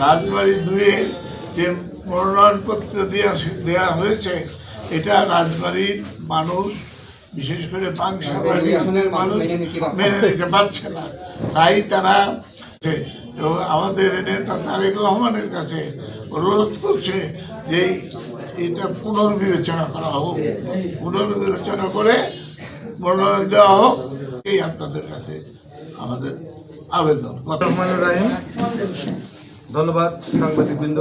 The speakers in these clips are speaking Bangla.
রাজবাড়ি দুয়ে যে মনোনয়নপত্র দেওয়া দেওয়া হয়েছে এটা রাজবাড়ির মানুষ বিশেষ করে পাংশা মানুষ মেনে নিতে পারছে না। তাই তারা যে তো আমাদের নেতা তারেক রহমানের কাছে অনুরোধ করছে যে এটা পুনর্বিবেচনা করা হোক। পুনর্বিবেচনা করে মনোনয়ন দেওয়া হোক এই আপনাদের কাছে আমাদের আবেদন। কথা রহমানুর রাহিম। ধন্যবাদ সাংবাদিকবৃন্দ।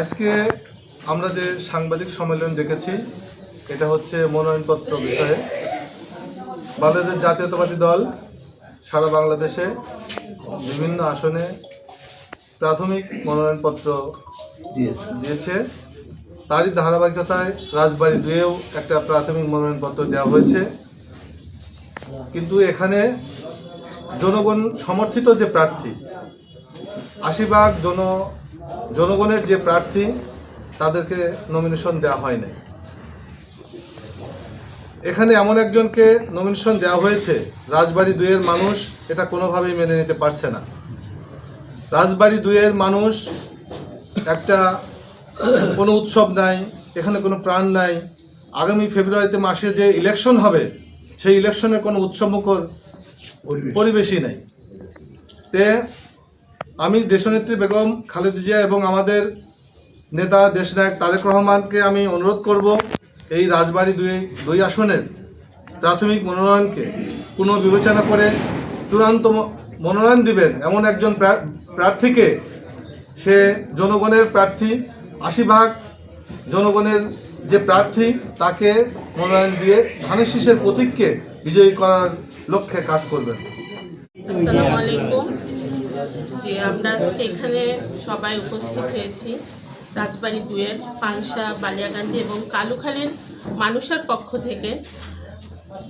আজকে আমরা যে সাংবাদিক সম্মেলন ডেকেছি এটা হচ্ছে মনোনয়নপত্র বিষয়ে। বাংলাদেশ জাতীয়তাবাদী দল সারা বাংলাদেশে বিভিন্ন আসনে প্রাথমিক মনোনয়নপত্র দিয়েছে। তারই ধারাবাহিকতায় রাজবাড়ি দুয়েও একটা প্রাথমিক মনোনয়নপত্র দেওয়া হয়েছে। কিন্তু এখানে জনগণ সমর্থিত যে প্রার্থী আশি ভাগ জন, জনগণের যে প্রার্থী, তাদেরকে নমিনেশন দেওয়া হয় নাই এখানে এমন একজনকে নমিনেশন দেওয়া হয়েছে, রাজবাড়ি দুইয়ের মানুষ, এটা কোনোভাবেই মেনে নিতে পারছে না। রাজবাড়ি দুইয়ের মানুষ একটা কোনো উৎসব নাই, এখানে কোনো প্রাণ নাই। আগামী ফেব্রুয়ারিতে মাসে যে ইলেকশন হবে, সেই ইলেকশনে কোনো উৎসবমুখর পরিবেশই নাই। তে আমি দেশনেত্রী বেগম খালেদা জিয়া এবং আমাদের নেতা দেশনায়ক তারেক রহমানকে আমি অনুরোধ করব এই রাজবাড়ি দুই দুই আসনের প্রাথমিক মনোনয়নকে পুনর্বিবেচনা করে চূড়ান্ত মনোনয়ন দিবেন এমন একজন প্রার্থীকে সে জনগণের প্রার্থী আশি ভাগ জনগণের যে প্রার্থী তাকে মনোনয়ন দিয়ে ধানের শীষের প্রতীককে বিজয়ী করার লক্ষ্যে কাজ করবেন। যে আমরা এখানে সবাই উপস্থিত হয়েছি। রাজবাড়ি দুয়ের পাংশা, বালিয়াগান্ধী এবং কালুখালীর মানুষের পক্ষ থেকে।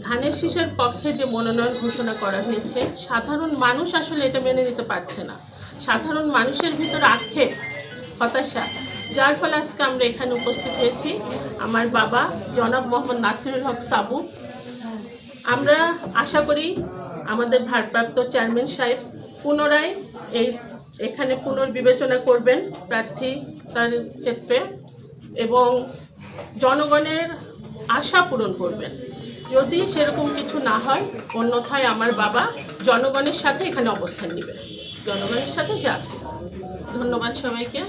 ধানের শীষের পক্ষে যে মনোনয়ন ঘোষণা করা হয়েছে, সাধারণ মানুষ আসলে এটা মেনে নিতে পারছে না। সাধারণ মানুষের ভিতরে আক্ষেপ, হতাশা, যার ফলে আজকে আমরা এখানে উপস্থিত হয়েছি। আমার বাবা, জনাব মোহাম্মদ নাসিরুল হক সাবু। আমরা আশা করি আমাদের ভারপ্রাপ্ত চেয়ারম্যান সাহেব পুনরায় এই এখানে পুনর্বিবেচনা করবেন প্রার্থী তার ক্ষেত্রে এবং জনগণের আশা পূরণ করবেন। যদি সেরকম কিছু না হয়, অন্যথায় আমার বাবা জনগণের সাথে এখানে অবস্থান নেবে জনগণের সাথে সে আছে। ধন্যবাদ সবাইকে।